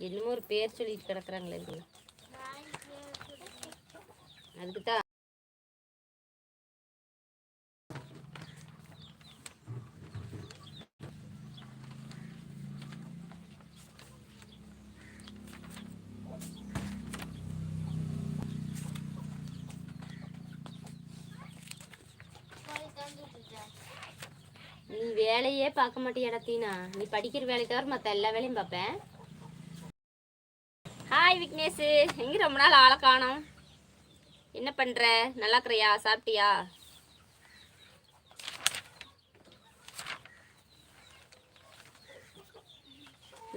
என்னமோ ஒரு பேர் சொல்லிட்டு கிடக்குறாங்களே அதுக்கு தான் நீ வேலையே பார்க்க மாட்டேன் தீனா. நீ படிக்கிற வேலைக்கு தவிர மற்ற எல்லா வேலையும் பார்ப்பேன் ஹாய் விக்னேஷ் எங்கே ரொம்ப நாள் ஆளை காணோம்? என்ன பண்ணுற நல்லா இருக்கிறியா? சாப்பிட்டியா?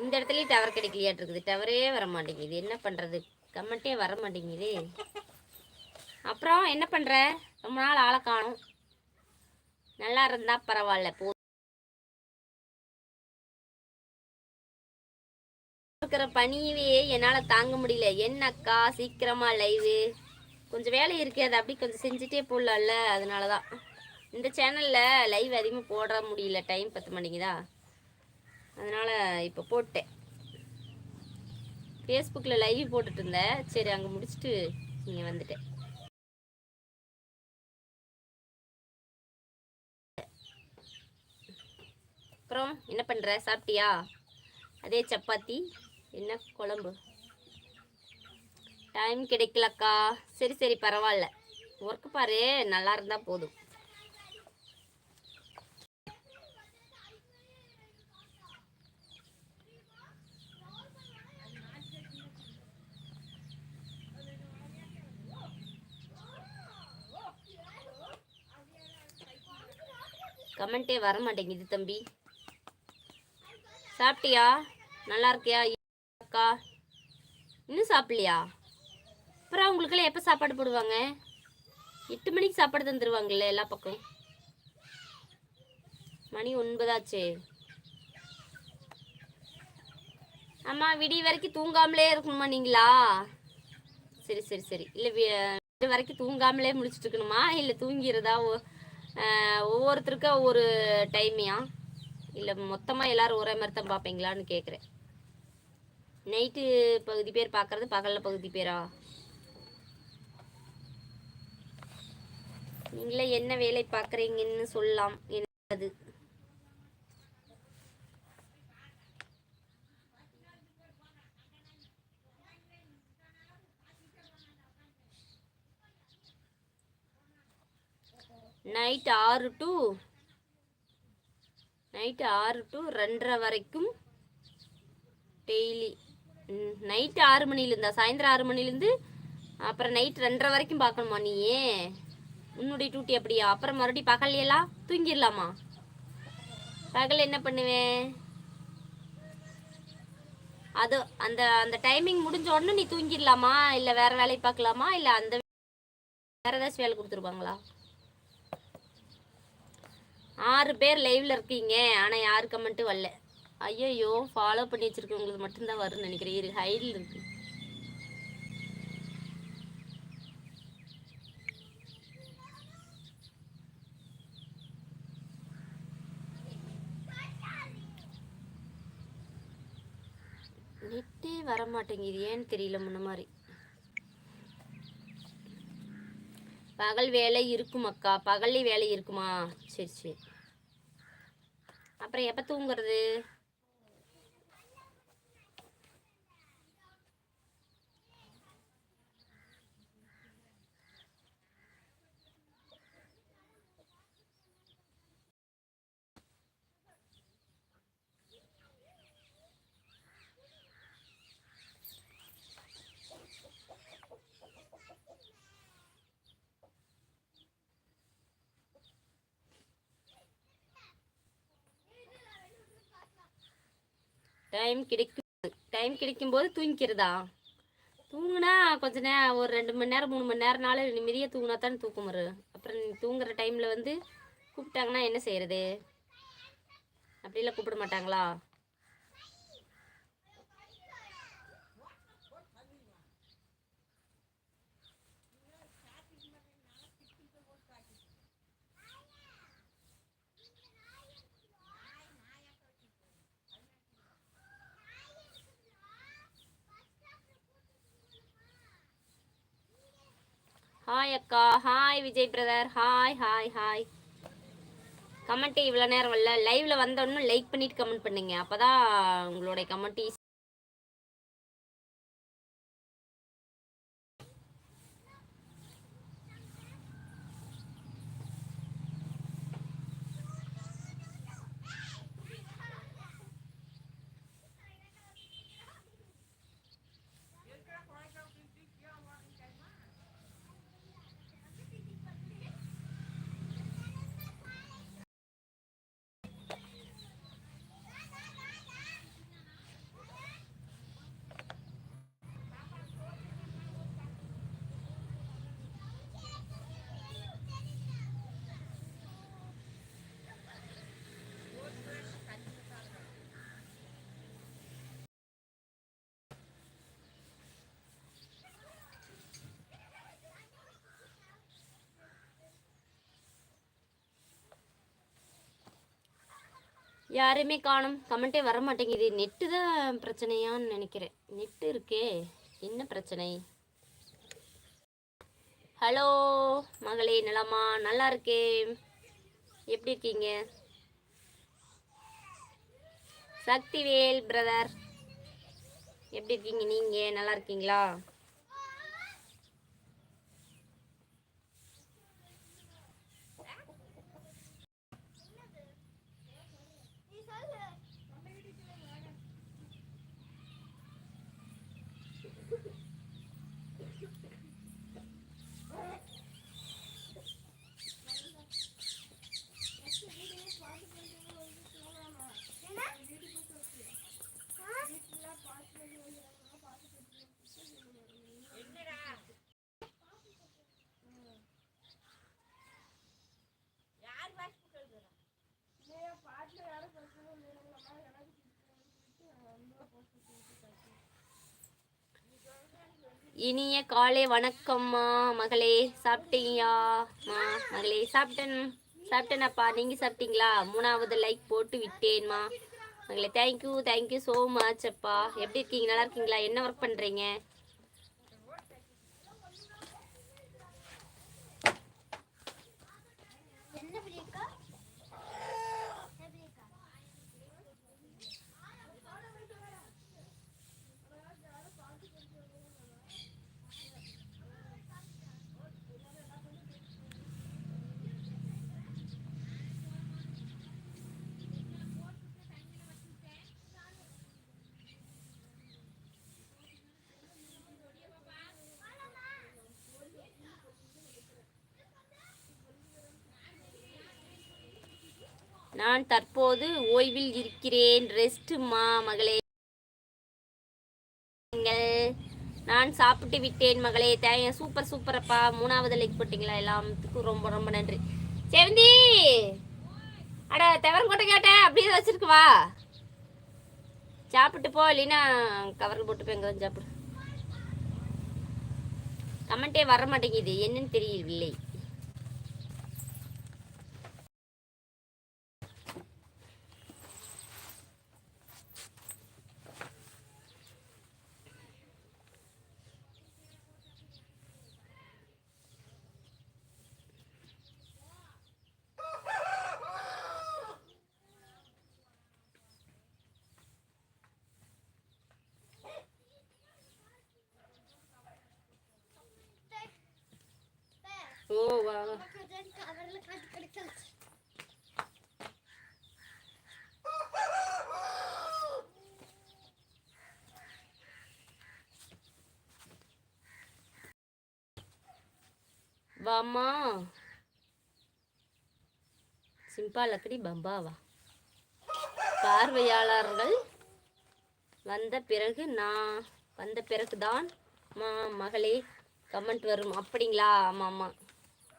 இந்த இடத்துலயும் டவர் கிடைக்கலையாட்டு இருக்குது டவரே வர மாட்டேங்குது. என்ன பண்ணுறது கமெண்ட்டே வர மாட்டேங்குது. அப்புறம் என்ன பண்ணுற ரொம்ப நாள் ஆளை காணோம். நல்லா இருந்தால் பரவாயில்ல போ இருக்கிற பணியவே என்னால் தாங்க முடியல. என்னக்கா சீக்கிரமா லைவு கொஞ்சம் வேலை இருக்குது அதை அப்படி கொஞ்சம் செஞ்சுட்டே போடலாம்ல அதனால தான் இந்த சேனலில் லைவ் அதிகமாக போட முடியல. டைம் பத்து மணிக்குதா? அதனால் இப்போ போட்டேன். ஃபேஸ்புக்கில் லைவ் போட்டுட்டு இருந்தேன். சரி அங்கே முடிச்சுட்டு நீங்கள் வந்துட்டேன். அப்புறம் என்ன பண்ணுற சாப்பிட்டியா? அதே சப்பாத்தி? என்ன குழம்பு? டைம் கிடைக்கலக்கா. சரி சரி பரவாயில்ல. ஒர்க்கு பாரு நல்லா இருந்தால் போதும். கமெண்ட்டே வர மாட்டேங்குது தம்பி. சாப்பிட்டியா? நல்லா இருக்கியா? அக்கா இன்னும் சாப்பிடலையா? அப்புறம் அவங்களுக்கெல்லாம் எப்போ சாப்பாடு போடுவாங்க? எட்டு மணிக்கு சாப்பாடு தந்துடுவாங்கல்ல எல்லா பக்கம். மணி ஒன்பதாச்சே. ஆமா விடிய வரைக்கும் தூங்காமலே இருக்கணுமா நீங்களா? சரி சரி சரி. இல்லை இது வரைக்கும் தூங்காமலே முழிச்சிட்டு இருக்கணுமா? இல்லை தூங்கிறதா ஒவ்வொருத்தருக்கும் ஒவ்வொரு டைமியா? இல்லை மொத்தமாக எல்லாரும் ஒரே மாதிரி தான் பார்ப்பீங்களான்னு கேட்குறேன் நைட்டு பகுதி பேர் பார்க்குறது பகலில் பகுதி பேரா? நீங்களே என்ன வேலை பார்க்குறீங்கன்னு சொல்லலாம். என்னது? நைட் ஆறு டு நைட்டு ஆறு டு ரெண்டரை வரைக்கும் டெய்லி. நைட்டு ஆறு மணிலேருந்தா சாயந்தரம் ஆறு மணிலேருந்து அப்புறம் நைட் ரெண்டரை வரைக்கும் பார்க்கணுமா நீயே? உன்னுடைய டியூட்டி அப்படியா? அப்புறம் மறுபடியும் பகல்லையெல்லாம் தூங்கிடலாமா? பகல் என்ன பண்ணுவேன்? அது அந்த அந்த டைமிங் முடிஞ்ச உடனே நீ தூங்கிடலாமா? இல்லை வேற வேலையை பார்க்கலாமா? இல்லை அந்த வேற ஏதாச்சும் வேலை கொடுத்துருப்பாங்களா? ஆறு பேர் லைவ்ல இருக்கீங்க. ஆனால் யாரு கமெண்ட்டும் வரல ஐயோ ஃபாலோ பண்ணி வச்சிருக்கவங்களுக்கு மட்டும்தான் வரும்னு நினைக்கிறேன். இரு ஹைடில் இருக்கு நெட்டே வர மாட்டேங்குது ஏன்னு தெரியல முன்ன மாதிரி. பகல் வேலை இருக்கும் அக்கா. பகல்லே வேலை இருக்குமா? சரி சரி. அப்புறம் எப்போ தூங்குறது? டைம் கிடைக்கும் டைம் கிடைக்கும்போது தூங்கிக்கிறதா? தூங்குனா கொஞ்ச நேரம் ஒரு ரெண்டு மணி நேரம் மூணு மணி நேரம்னாலும் நிம்மதியாக தூங்கினா தானே தூக்கம் வரும். அப்புறம் நீ தூங்குற டைமில் வந்து கூப்பிட்டாங்கன்னா என்ன செய்கிறது அப்படிலாம் கூப்பிட மாட்டாங்களா? ஹாய் அக்கா. Hi Vijay brother hi hi hi comment இவ்வளோ நேரம் வரல. லைவ்ல வந்தோடனே லைக் பண்ணிட்டு கமெண்ட் பண்ணுங்க. அப்பதான் உங்களுடைய கமெண்ட் யாருமே காணும். கமெண்ட்டே வர மாட்டேங்குது நெட்டு தான் பிரச்சனையான்னு நினைக்கிறேன். நெட்டு இருக்கே. என்ன பிரச்சனை? ஹலோ மகளே நலமா நல்லா இருக்கே. எப்படி இருக்கீங்க? சக்திவேல் பிரதர் எப்படி இருக்கீங்க நீங்கள் நல்லா இருக்கீங்களா? இனிய காலை வணக்கம்மா மகளே சாப்பிட்டீங்கயாம்மா மகளே சாப்பிட்டேன் சாப்பிட்டேனப்பா. நீங்கள் சாப்பிட்டீங்களா? மூணாவது லைக் போட்டு விட்டேன்மா. மகளே தேங்க்யூ தேங்க்யூ ஸோ மச் அப்பா. எப்படி இருக்கீங்க? நல்லா இருக்கீங்களா? என்ன ஒர்க் பண்ணுறீங்க நான் தற்போது ஓய்வில் இருக்கிறேன். ரெஸ்ட்டுமா மகளே. நீங்கள் நான் சாப்பிட்டு விட்டேன் மகளே. தேங்க சூப்பர் சூப்பரப்பா மூணாவது லைக் போட்டிங்களா? எல்லாத்துக்கும் ரொம்ப ரொம்ப நன்றி. செவந்தி! அட தவறு கொட்ட. கேட்டேன் அப்படியே வச்சிருக்குவா சாப்பிட்டு போ. இல்லைன்னா கவரில் போட்டு போய் எங்கே சாப்பிடு. கமெண்டே வர மாட்டேங்குது. என்னன்னு தெரியவில்லை. வாம்மா சிம்பா லக்கடி பம்பாவா? பார்வையாளர்கள் வந்த பிறகு நான் வந்த பிறகு தான் மா மகளே கமெண்ட் வரும். அப்படிங்களா? ஆமாம் ஆமாம்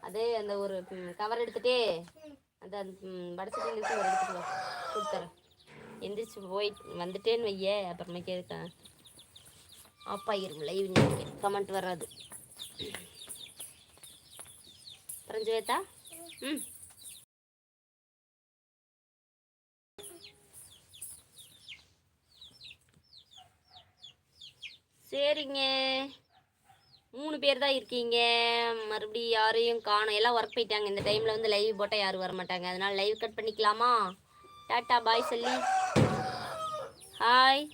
அதே அந்த ஒரு கவர் எடுத்துகிட்டே அந்த வடச்சட்டி ஒரு எடுத்துட்டு கொடுத்துறேன். எந்திரிச்சு போய் வந்துட்டேன்னு வைய அப்புறமேக்கே இருக்கேன் ஆஃப் ஆகிரும் லைவ் கமெண்ட் வராது. பிரஞ்சவேதா ம். சரிங்க. மூணு பேர் தான் இருக்கீங்க. மறுபடியும் யாரையும் காணும். எல்லாம் ஒர்க் போயிட்டாங்க. இந்த டைமில் வந்து லைவ் போட்டால் யாரும் வர மாட்டாங்க. அதனால லைவ் கட் பண்ணிக்கலாமா? டாட்டா பாய் சொல்லி. ஹாய்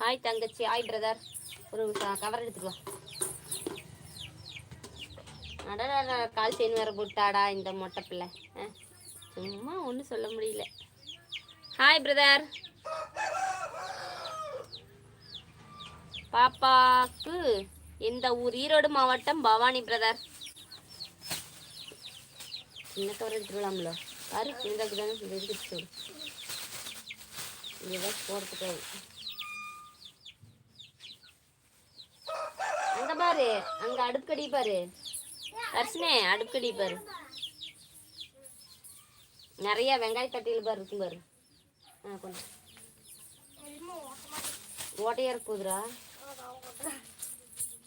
ஹாய் தங்கச்சி. ஹாய் பிரதர் ஒரு கவர் எடுத்துட்டு வா. அடடா கால் செயின் வேற போட்டாடா இந்த மொட்டை பிள்ளை. ஆ, சும்மா ஒன்றும் சொல்ல முடியல. ஹாய் பிரதர் பாப்பாக்கு எந்த ஊர் ஈரோடு மாவட்டம் பவானி பிரதர் சின்ன கவர் எடுத்துக்கலாம்ல. பாரு சின்னதாக்கு தானே இந்த சொல்லு இதுதான் போகிறதுக்கு அங்கே பாரு அங்கே அடுப்படி பாரு. தர்ஷனே அடுக்கடி பாரு. நிறைய வெங்காய தட்டியில் பாரு இருக்கும் பாரு. ஆ கொஞ்சம். ஓட்டையா இருக்குதுரா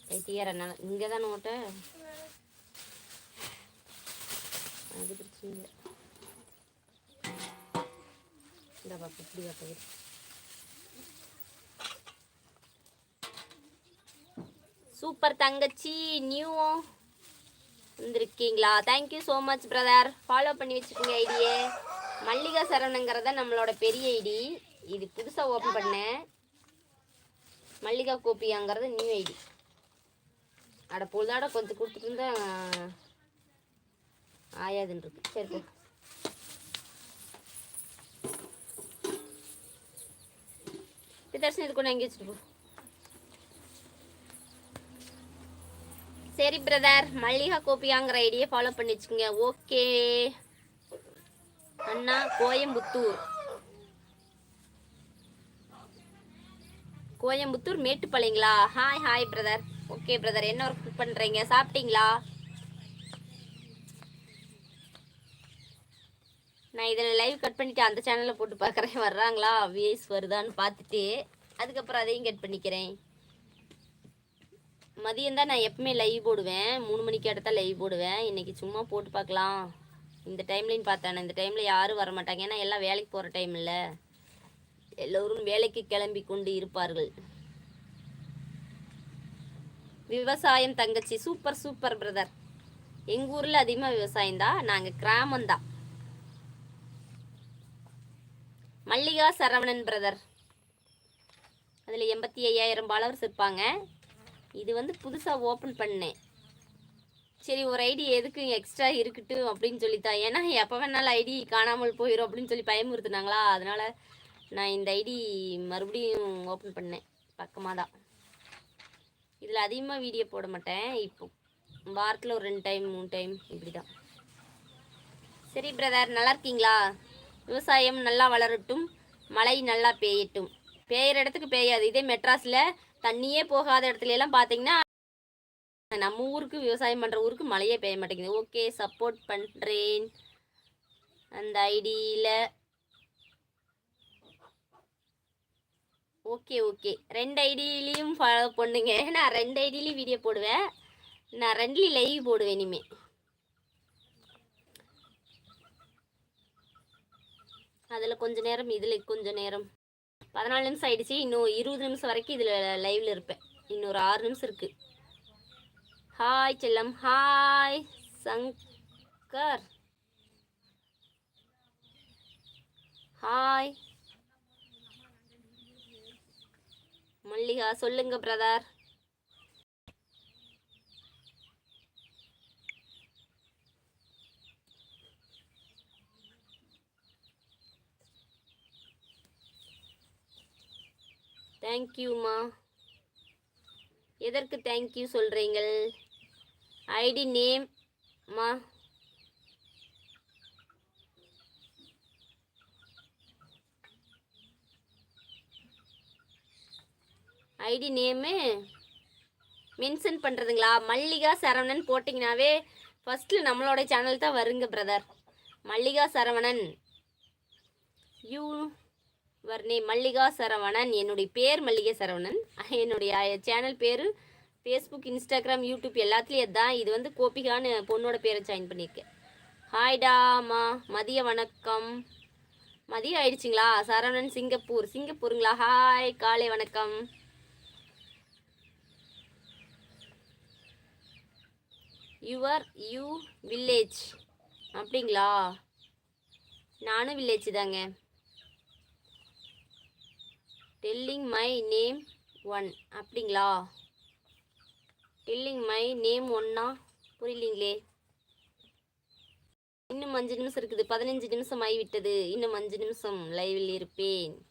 கைத்தியார இங்கே தானே ஓட்டை? அது பிரச்சனை இல்லை இந்த பாப்பா இப்படி பாப்பா சூப்பர் தங்கச்சி நியூ. வந்திருக்கீங்களா? Thank you so much brother follow பண்ணி வச்சுக்கோங்க ஐடியே. மல்லிகா சரவணங்கிறத நம்மளோட பெரிய ஐடி. இது புதுசாக ஓப்பன் பண்ணேன் மல்லிகா கோபியாங்கிறது நியூ ஐடி. அட பொழுதாட கொஞ்சம் கொடுத்துட்டு இருந்தா ஆயாதுன்னு இருக்கு சரி போ. தர்ஷன் இது கொண்டு எங்கே வச்சுட்டு போ. சரி பிரதர் மல்லிகா கோபியாங்கிற ஐடியை ஃபாலோ பண்ணி வச்சுக்கோங்க. ஓகே அண்ணா Coimbatore. Coimbatore மேட்டுப்பாளையங்களா? Hi hi brother okay brother என்ன ஒர்க் பண்ணுறீங்க சாப்பிட்டீங்களா? நான் இதில் லைவ் கட் பண்ணிவிட்டு அந்த சேனலில் போட்டு பார்க்குறேன். வர்றாங்களா? வியூஸ் வருதான்னு பார்த்துட்டு அதுக்கப்புறம் அதையும் கட் பண்ணிக்கிறேன். மதியம் தான் நான் எப்பவுமே லைவ் போடுவேன். மூணு மணிக்கு இடத்த லைவ் போடுவேன். இன்னைக்கு சும்மா போட்டு பார்க்கலாம் இந்த டைம்லையும் பார்த்தேன். இந்த டைமில் யாரும் வர மாட்டாங்க. ஏன்னா எல்லாம் வேலைக்கு போகிற டைம் இல்லை. எல்லோரும் வேலைக்கு கிளம்பி கொண்டு இருப்பார்கள். விவசாயம் தங்கச்சி. சூப்பர் சூப்பர் பிரதர் எங்கள் ஊரில் அதிகமாக விவசாயம் தான். நாங்கள் கிராமந்தான் மல்லிகா சரவணன் பிரதர் அதில் எண்பத்தி ஐயாயிரம் பாலவர்ஸ் இருப்பாங்க. இது வந்து புதுசாக ஓப்பன் பண்ணேன். சரி ஒரு ஐடி எதுக்கு எக்ஸ்ட்ரா இருக்கட்டும் அப்படின்னு சொல்லித்தான். ஏன்னா எப்போ வேணாலும் ஐடி காணாமல் போயிடும் அப்படின்னு சொல்லி பயமுறுத்துனாங்களா? அதனால் நான் இந்த ஐடி மறுபடியும் ஓப்பன் பண்ணேன். பக்கமாக தான் இதில் அதிகமாக வீடியோ போட மாட்டேன். இப்போ வாரத்தில் ஒரு ரெண்டு டைம் மூணு டைம் இப்படி தான் சரி பிரதர் நல்லா இருக்கீங்களா? விவசாயம் நல்லா வளரட்டும். மழை நல்லா பெய்யட்டும். பெய்கிற இடத்துக்கு பெய்யாது. இதே மெட்ராஸில் தண்ணியே போகாத இடத்துல எல்லாம் பார்த்தீங்கன்னா நம்ம ஊருக்கு விவசாயம் பண்ணுற ஊருக்கு மழையே பெய்ய மாட்டேங்குது. ஓகே சப்போர்ட் பண்ணுறேன் அந்த ஐடியில். Okay okay. ரெண்டு ஐடியிலையும் ஃபாலோ பண்ணுங்க. நான் ரெண்டு ஐடியிலையும் வீடியோ போடுவேன். நான் ரெண்டுலேயும் லைவ் போடுவேன் இனிமே. அதில் கொஞ்ச நேரம் இதில் கொஞ்ச நேரம். பதினாலு நிமிஷம் ஆயிடுச்சு. இன்னும் இருபது நிமிஷம் வரைக்கும் இதில் லைவில் இருப்பேன். இன்னொரு ஆறு நிமிஷம் இருக்கு. ஹாய் செல்லம். ஹாய் சங்கர். ஹாய் மல்லிகா சொல்லுங்க பிரதர் தேங்க்யூம்மா. எதற்கு தேங்க்யூ சொல்கிறீங்கள் ஐடி நேம் மா ஐடி நேமு? மென்ஷன் பண்ணுறதுங்களா மல்லிகா சரவணன் போட்டிங்கனாவே ஃபஸ்ட்டில் நம்மளோட சேனல் தான் வருங்க பிரதர். மல்லிகா சரவணன். யூ வர்ணே மல்லிகா சரவணன் என்னுடைய பேர் மல்லிகா சரவணன். என்னுடைய சேனல் பேர் ஃபேஸ்புக் இன்ஸ்டாகிராம் யூடியூப் எல்லாத்துலேயும் தான் இது வந்து கோபிகான்னு பொண்ணோட பேரை ஜாயின் பண்ணியிருக்கேன். ஹாய்டாமா மதிய வணக்கம். மதியம் ஆயிடுச்சுங்களா? சரவணன் சிங்கப்பூர். சிங்கப்பூருங்களா? ஹாய் காலை வணக்கம். யுவர் யூ வில்லேஜ் அப்படிங்களா? நானும் வில்லேஜ் தாங்க. டெல்லிங் மை நேம் ஒன் அப்படிங்களா? டெல்லிங் மை நேம் ஒன்னா புரியலீங்களே. இன்னும் அஞ்சு நிமிஷம் இருக்குது. பதினஞ்சு நிமிஷம் ஆகிவிட்டது. இன்னும் அஞ்சு நிமிஷம் லைவில் இருப்பேன்.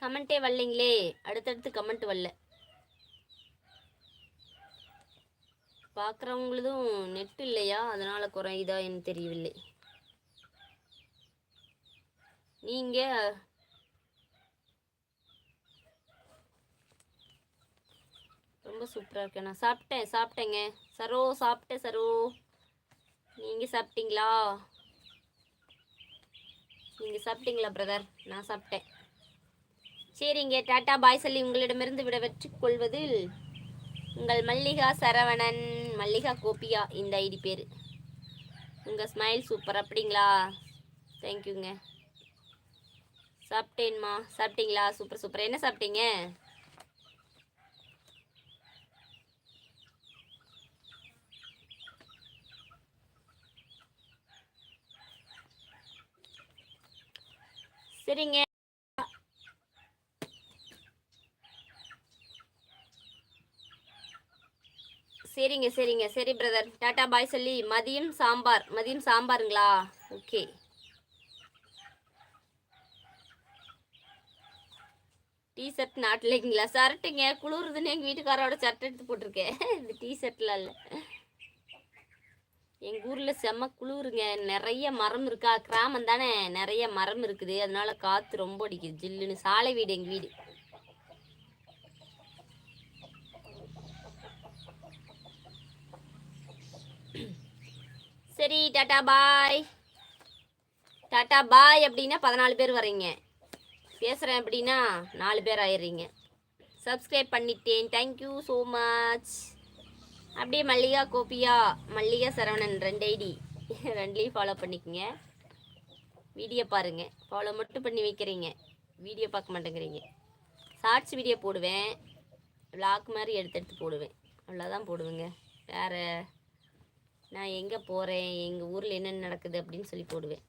கமெண்ட்டே வரலைங்களே. அடுத்தடுத்து கமெண்ட் வரல. பார்க்குறவங்களதும் நெட் இல்லையா? அதனால் குறையுதா என்று தெரியவில்லை. நீங்கள் ரொம்ப சூப்பராக இருக்கேன். நான் சாப்பிட்டேன் சாப்பிட்டேங்க. சரோ சாப்பிட்டேன் சரோ. நீங்கள் சாப்பிட்டீங்களா? நீங்கள் சாப்பிட்டீங்களா பிரதர் நான் சாப்பிட்டேன். சரிங்க டாட்டா பாய் சொல்லி உங்களிடமிருந்து விட வெற்றி கொள்வதில் உங்கள் மல்லிகா சரவணன். மல்லிகா கோபியா இந்த ஐடி பேர். உங்கள் ஸ்மைல் சூப்பர் அப்படிங்களா? தேங்க்யூங்க சாப்பிட்டேன்மா. சாப்பிட்டீங்களா? சூப்பர் சூப்பர் என்ன சாப்பிட்டீங்க? சரிங்க. சரிங்க சரிங்க. சரி பிரதர் டாட்டா பாய் சொல்லி. மதியம் சாம்பார். மதியம் சாம்பாருங்களா? ஓகே. டீ ஷர்ட் நாட்டிலேங்களா? சரட்டுங்க. குளிருதுன்னு எங்கள் வீட்டுக்காரோட ஷர்ட் எடுத்து போட்டிருக்கேன். இது டீ ஷர்ட்லாம் இல்லை. எங்கள் ஊரில் செம்ம குளிருங்க. நிறைய மரம் இருக்கா? கிராமம் தானே. நிறைய மரம் இருக்குது. அதனால காற்று ரொம்ப அடிக்குது. ஜில்லுன்னு. சாலை வீடு எங்கள் வீடு. சரி டாட்டா பாய். டாட்டா பாய் அப்படின்னா பதினாலு பேர் வர்றீங்க. பேசுகிறேன் அப்படின்னா நாலு பேர் ஆயிடுறீங்க. சப்ஸ்கிரைப் பண்ணிட்டேன். தேங்க்யூ ஸோ மச் அப்படியே மல்லிகா கோபியா மல்லிகா சரவணன் ரெண்டு ஐடி. ரெண்டுலேயும் ஃபாலோ பண்ணிக்கோங்க. வீடியோ பாருங்கள் ஃபாலோ மட்டும் பண்ணி வைக்கிறீங்க. வீடியோ பார்க்க மாட்டேங்கிறீங்க. ஷார்ட்ஸ் வீடியோ போடுவேன். விளாக் மாதிரி எடுத்து எடுத்து போடுவேன். அவ்வளோதான் போடுவேங்க. வேறு நான் எங்கே போகிறேன் எங்கள் ஊரில் என்னென்ன நடக்குது அப்படின்னு சொல்லி போடுவேன்.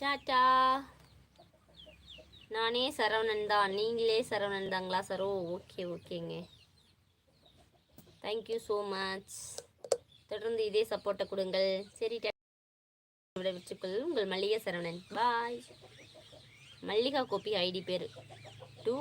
டாட்டா நானே சரவணன் தான். நீங்களே சரவணன் தாங்களா சரோ? ஓகே ஓகேங்க. தேங்க்யூ ஸோ மச் தொடர்ந்து இதே சப்போர்ட்டை கொடுங்கள். சரி விட வச்சுக்கொள் உங்கள் மல்லிகை சரவணன். பாய் மல்லிகா கோபி ஐடி பேர். டூ